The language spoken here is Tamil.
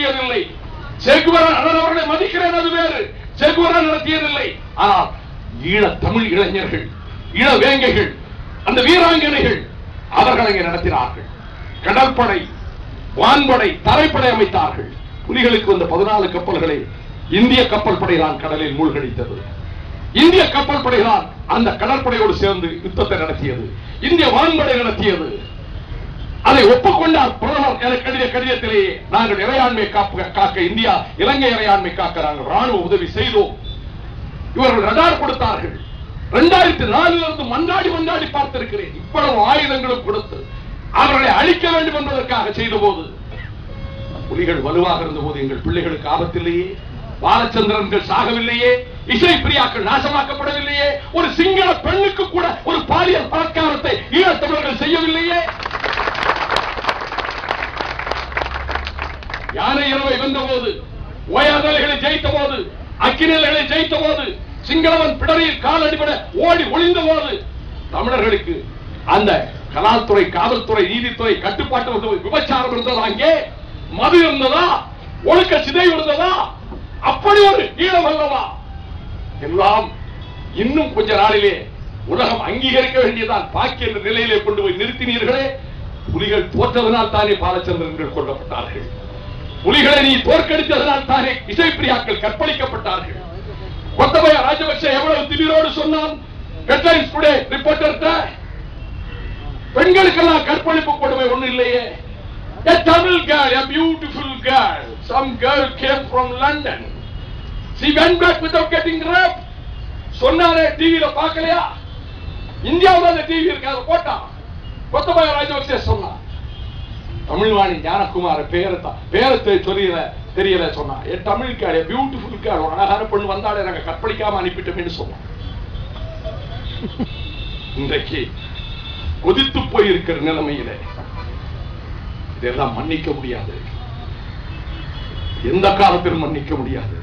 நடத்தியதில்லை. செகுவரா அண்ணன் அவர்களை மதிக்கிறேன் அது வேறு. செகுவரா நடத்தியதில்லை. ஆனால் ஈழ தமிழ் இளைஞர்கள் ஈழ வேங்கைகள் அந்த வீராங்கனைகள் அவர்கள் அங்கே நடத்தினார்கள். கடற்படை வான்படை தரைப்படை அமைத்தார்கள். புலிகளுக்கு வந்த பதினாலு கப்பல்களை இந்திய கப்பல் படைதான் கடலில் மூழ்கடித்தது. இந்திய கப்பல் படைதான் அந்த கடற்படையோடு சேர்ந்து யுத்தத்தை நடத்தியது. இந்திய வான்படை நடத்தியது. அதை ஒப்புக்கொண்டார். பிரதமர் எனக்கு எழுதிய கடிதத்திலேயே நாங்கள் இறையாண்மை காக்க இந்தியா இலங்கை இறையாண்மை காக்க நாங்கள் ராணுவ உதவி செய்தோம். இவர்கள் ரடார் கொடுத்தார்கள். இரண்டாயிரத்தி நாலுல இருந்து மன்றாடி மன்றாடி பார்த்திருக்கிறேன். இவ்வளவு ஆயுதங்களும் கொடுத்து அவர்களை அழிக்க வேண்டும் என்பதற்காக செய்த போது புலிகள் வலுவாக இருந்த போது எங்கள் பிள்ளைகளுக்கு ஆபத்தில்லையே. பாலச்சந்திரன்கள் சாகவில்லையே. இசை பிரியாக்கள் நாசமாக்கப்படவில்லையே. ஒரு சிங்கள பெண்ணுக்கு கூட ஒரு பாலியல் பலாத்காரத்தை ஈழத்தமிழர்கள் செய்யவில்லையே. யானை இரவை வென்ற போது ஓயாதலைகளை ஜெயித்த போது அக்கினல்களை ஜெயித்த போது சிங்களவன் பிடரியில் கால் அடிபட ஓடி ஒளிந்த போது தமிழர்களுக்கு அந்த கலால்துறை காவல்துறை நீதித்துறை கட்டுப்பாட்டு வந்து விபச்சாரம் இருந்ததா அங்கே? மது இருந்ததா? ஒழுக்க சிதை இருந்ததா? அப்படி ஒரு ஈழம் அல்லவா? எல்லாம் இன்னும் கொஞ்ச நாளிலே உலகம் அங்கீகரிக்க வேண்டியதான் பாக்கி என்ற நிலையிலே கொண்டு போய் நிறுத்தினீர்களே. புலிகள் தோற்றதனால் தானே பாலச்சந்திரன்கள் கொல்லப்பட்டார்கள். புலிகளை நீ தோற்கடித்ததனால் தானே இசைப்பிரியாக்கள் கற்பழிக்கப்பட்டார்கள் கொத்தபய ராஜபக்ச எவ்வளவு திடீரோடு சொன்னான் ஹெட்லைன்ஸ் டுடே ரிப்போர்ட்டர்ட்ட பெண்களுக்கெல்லாம் கற்பழிப்பு கொடுமை ஒண்ணு இல்லையே A Tamil girl, a beautiful girl. Some girl came from London. She went back without getting raped. சொன்னாரே டிவியில பார்க்கலையா இந்தியாவுல அந்த டிவி இருக்காது போட்டா கொத்தபாய ராஜபக்சே சொன்னான் தமிழ்வாணி ஞானகுமார பேரத்தா பேரத்தை தெரியல தெரியல சொன்னா. என் தமிழ் பியூட்டிஃபுல் கேள் அழகான பொண்ணு வந்தாலே நாங்க கற்பழிக்காம அனுப்பிட்டோம்னு சொன்னோம் இன்றைக்கு கொதித்து போயிருக்கிற நிலைமையில இதெல்லாம் மன்னிக்க முடியாது. எந்த காலத்திலும் மன்னிக்க முடியாது.